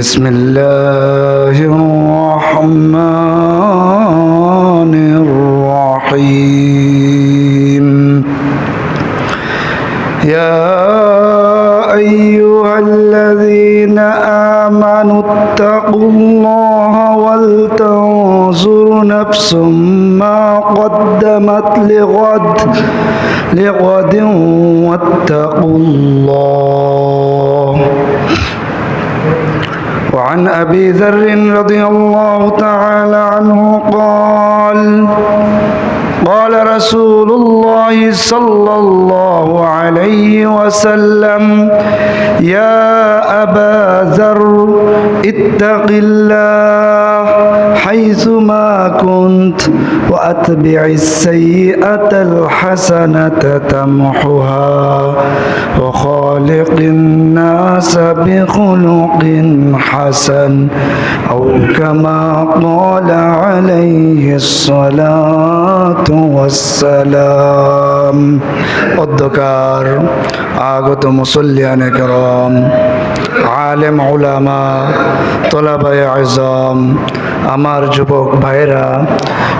بسم الله الرحمن الرحيم. يا أيها الذين آمنوا اتقوا الله ولتنظر نفس ما قدمت لغد لغد واتقوا الله. وعن أبي ذر رضي الله تعالى عنه قال قال رسول الله صلى الله عليه وسلم يا أبا ذر اتق الله حيثما كنت واتبع السيئه الحسنه تمحها وخالق الناس بخلق حسن او كما قال عليه الصلاه والسلام অধ্যকার আগত মুসল্লিয়ান করম আলেম উলামা তোলাবাই আজম, আমার যুবক ভাইরা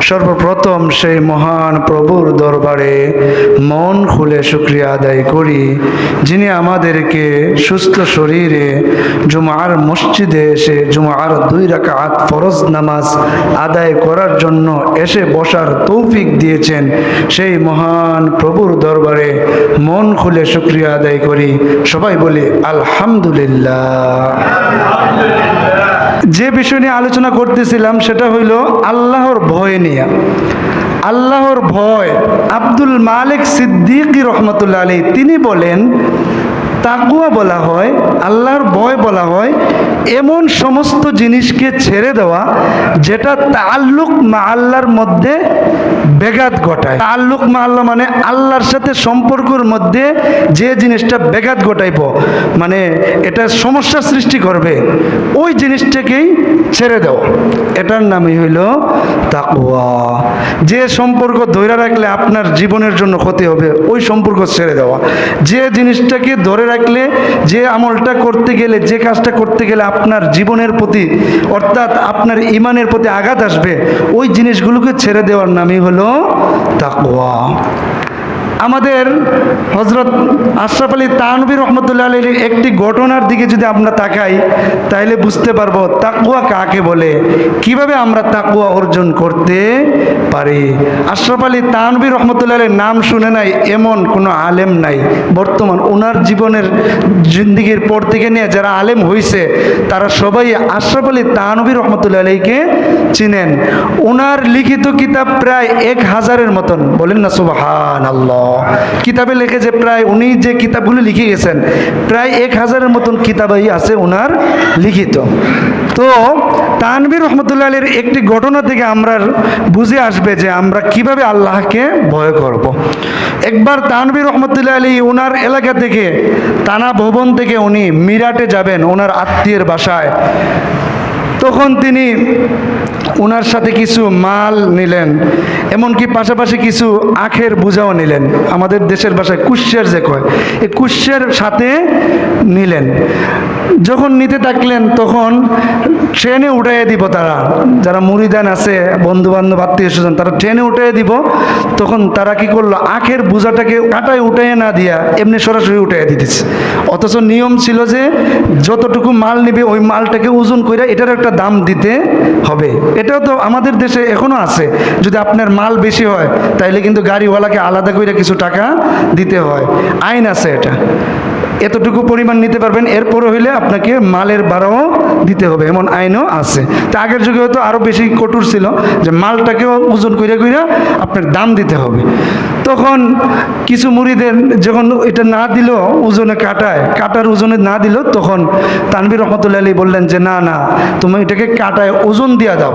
সর্বপ্রথম সেই মহান প্রভুর দরবারে মন খুলে শুক্রিয়া আদায় করি, যিনি আমাদেরকে সুস্থ শরীরে জুমার মসজিদে এসে জুমার দুই রাকাত ফরজ নামাজ আদায় করার জন্য এসে বসার তৌফিক দিয়েছেন, সেই মহান প্রভুর দরবারে মন খুলে শুক্রিয়া আদায় করি। সবাই বলি, আলহামদুলিল্লাহ। যে বিষয় নিয়ে আলোচনা করতেছিলাম, সেটা হইল আল্লাহর ভয় নিয়ে। আল্লাহর ভয় আব্দুল মালিক সিদ্দিকী রহমতুল্লাহ আলী তিনি বলেন তাকুয়া বলা হয়, আল্লাহর ভয় বলা হয়, এমন সমস্ত জিনিসকে ছেড়ে দেওয়া যেটা তাল্লুক মা আল্লাহর মধ্যে বেঘাত ঘটায়। তাল্লুক মা আল্লাহ মানে আল্লাহর সাথে সম্পর্কর মধ্যে যে জিনিসটা বেঘাত ঘটাইব মানে এটা সমস্যা সৃষ্টি করবে, ওই জিনিসটাকেই ছেড়ে দেওয়া। এটার নামই হইল তাকুয়া যে সম্পর্ক ধরে রাখলে আপনার জীবনের জন্য ক্ষতি হবে, ওই সম্পর্ক ছেড়ে দেওয়া। যে জিনিসটাকে ধরে রাখলে যে আমলটা করতে গেলে, যে কাজটা করতে গেলে আপনার জীবনের প্রতি, অর্থাৎ আপনার ইমানের প্রতি আঘাত আসবে, ওই জিনিসগুলোকে ছেড়ে দেওয়ার নামই হলো তাকওয়া। আমাদের হজরত আশরাফ আলী তানবী রহমতুল্লাহ আলীর একটি ঘটনার দিকে যদি আমরা তাকাই, তাইলে বুঝতে পারব তাকুয়া কাকে বলে, কীভাবে আমরা তাকুয়া অর্জন করতে পারি। আশরাফ আলী তানবী রহমতুল্লাহ আলীর নাম শুনে নাই, এমন কোনো আলেম নাই। বর্তমান ওনার জীবনের জিন্দিগির পর থেকে নিয়ে যারা আলেম হইছে, তারা সবাই আশরাফ আলী তানবী রহমতুল্লাহ আলীকে চিনেন। ওনার লিখিত কিতাব প্রায় এক হাজারের মতন। বলেন না সুবাহান আল্লাহ কিতাবে লিখেছে প্রায় উনি যে কিতাবগুলো লিখে গেছেন, প্রায় এক হাজারের মতন কিতাবই আছে ওনার লিখিত তো তানবির রহমতুল্লাহ আলীর একটি ঘটনা থেকে আমরা বুঝে আসবে যে আমরা কীভাবে আল্লাহকে ভয় করব। একবার তানবির রহমতুল্লাহ আলী ওনার এলাকা থেকে, তানা ভবন থেকে উনি মিরাটে যাবেন ওনার আত্মীয়ের বাসায় তখন তিনি ওনার সাথে কিছু মাল নিলেন, এমনকি পাশাপাশি কিছু আখের বোঝাও নিলেন। আমাদের দেশের ভাষায় কুশ্যের যে কয়, এই কুশ্যের সাথে নিলেন। যখন নিতে থাকলেন, তখন ট্রেনে উঠাইয়ে দিব তারা। যারা মুড়িদান আছে বন্ধু বান্ধব আত্মীয় স্বজন তারা ট্রেনে উঠাইয়ে দিব। তখন তারা কি করল, আখের বোঝাটাকে কাটায় উঠাইয়ে না দিয়া এমনি সরাসরি উঠাইয়ে দিতেছে। অথচ নিয়ম ছিল যে, যতটুকু মাল নিবে, ওই মালটাকে ওজন করে এটার একটা দাম দিতে হবে। এটাও তো আমাদের দেশে এখনও আছে। যদি আপনার মাল বেশি হয়, তাইলে কিন্তু গাড়িওয়ালাকে আলাদা করে কিছু টাকা দিতে হয়। আইন আছে এটা। এতটুকু পরিমাণ নিতে পারবেন এরপরে হইলে আপনাকে মালের ভাড়াও দিতে হবে, এমন আইনও আছে। তা আগের যুগে হয়তো আরও বেশি কঠোর ছিল যে মালটাকেও ওজন কইরা কইরা আপনার দাম দিতে হবে। তখন কিছু মুড়িদের যখন এটা না দিল, ওজনে কাটায়, কাটার ওজনে না দিল, তখন তানবির রহমতুল্লাহ আলী বললেন যে, না না, তুমি এটাকে কাটায় ওজন দিয়া দাও।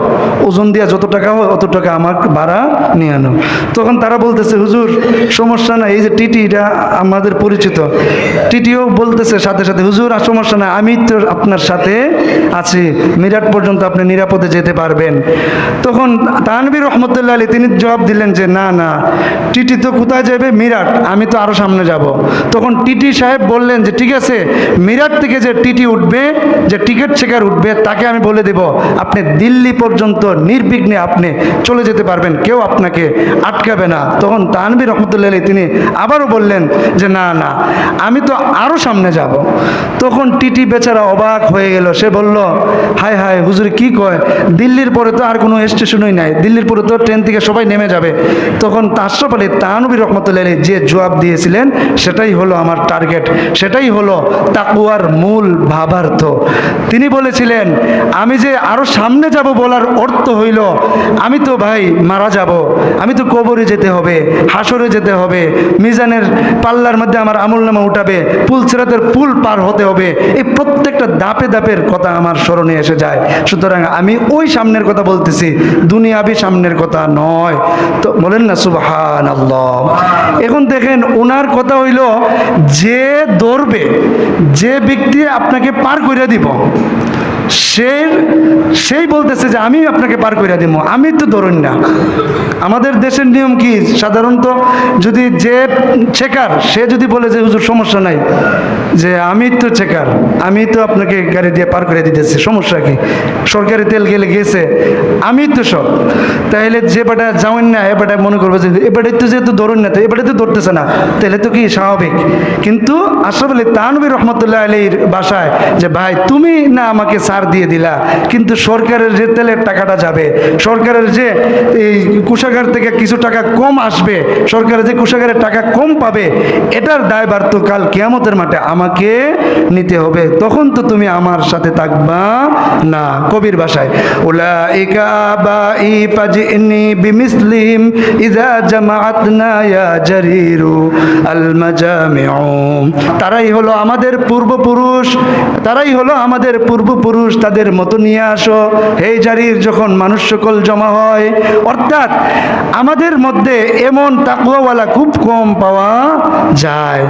ওজন দিয়া যত টাকা হয়, অত টাকা আমার ভাড়া নিয়ে আনো। তখন তারা বলতেছে, হুজুর, সমস্যা না এই যে টিটি এটা আমাদের পরিচিত। টিটিও বলতেছে সাথে সাথে, হুজুর, আর সমস্যা না আমি তো আপনার সাথে আছি, মিরাট পর্যন্ত আপনি নিরাপদে যেতে পারবেন। তখন তানবির রহমতুল্লাহ আলী তিনি জবাব দিলেন যে, না না, টিটি তো কোথায় যাবে? মিরাট। আমি তো আরও সামনে যাব। তখন টিটি সাহেব বললেন যে, ঠিক আছে, মিরাট থেকে যে টিটি উঠবে, যে টিকিট চেকার উঠবে, তাকে আমি বলে দেব। আপনি দিল্লি পর্যন্ত নির্বিঘ্নে আপনি চলে যেতে পারবেন। কেউ আপনাকে আটকাবে না। তখন তানবির রহমতুল্লাহ তিনি আবারও বললেন যে, না না, আমি তো আরও সামনে যাব। তখন টিটি বেচারা অবাক হয়ে গেল। সে বলল, হায় হায়, হুজুর কি কয়? দিল্লির পরে তো আর কোনো স্টেশনই নাই। দিল্লির পরে তো ট্রেন থেকে সবাই নেমে যাবে। তখন তাশরফ আলী তানবির রহমতুল্লাহ যে জবাব দিয়েছিলেন, সেটাই হলো আমার টার্গেট সেটাই হলো তাকুয়ার মূল ভাবার্থ। তিনি বলেছিলেন, আমি যে আরও সামনে যাব বলার অর্থ হইল, আমি তো ভাই মারা যাব, আমি তো কবরে যেতে হবে হাসরে যেতে হবে, মিজানের পাল্লার মধ্যে আমার আমল নামা উঠাবে পুল সিরাতের পুল পার হতে হবে, এই প্রত্যেকটা দাপে দাপের কথা আমার স্মরণে এসে যায়। সুতরাং আমি ওই সামনের কথা বলতেছি, দুনিয়াবি সামনের কথা নয়। তো বলেন না সুবাহান আল্লাহ এখন দেখেন ওনার কথা হইল, যে দৌড়বে যে ব্যক্তি আপনাকে পার করে দিব, সে, সেই বলতেছে যে, আমি আপনাকে পার করে দিব, আমি তো ধরুন না। আমাদের দেশের নিয়ম কি? সাধারণত যদি যে চেকার সে যদি বলে যে, হুজুর, সমস্যা নাই। যে, আমি তো চেকার আমি তো আপনাকে গাড়ি দিয়ে পার করে দিতেছি, সমস্যা কি? সরকারি তেল গেলে গেছে আমি তো সব তাহলে যে বেটা যাওয়েন না, এ মনে করবে যে, এ তো যেহেতু ধরুন না, তো এ বেটা তো ধরতেছে না তাহলে তো কি স্বাভাবিক? কিন্তু আশরাফ আলী তানবী রহমতুল্লাহ আলীর বাসায় যে, ভাই, তুমি না আমাকে সার দিয়ে দিলা, কিন্তু সরকারের যে তেলের টাকাটা যাবে, সরকারের যে এই কোষাগার থেকে কিছু টাকা কম আসবে, সরকারের যে কোষাগারের টাকা কম পাবে, এটার দায়ভার তো কাল কেয়ামতের মাঠে আমাকে নিতে হবে, তখন তো তুমি আমার সাথে থাকবা না। কবির বাসায় ওলা ইকা পাজিনি বিমিসলিম ইজা জামাআতনা ইয়া জারিরু আল মাজামিউ তারাই হলো আমাদের পূর্বপুরুষ, তারাই হলো আমাদের পূর্বপুরুষ, তাদের মতো নিয়ে আসো। এই জারির, যখন মানুষ সকল জমা হয়, অর্থাৎ আমাদের মধ্যে এমন তাকুয়াওয়ালা খুব কম পাওয়া যায়।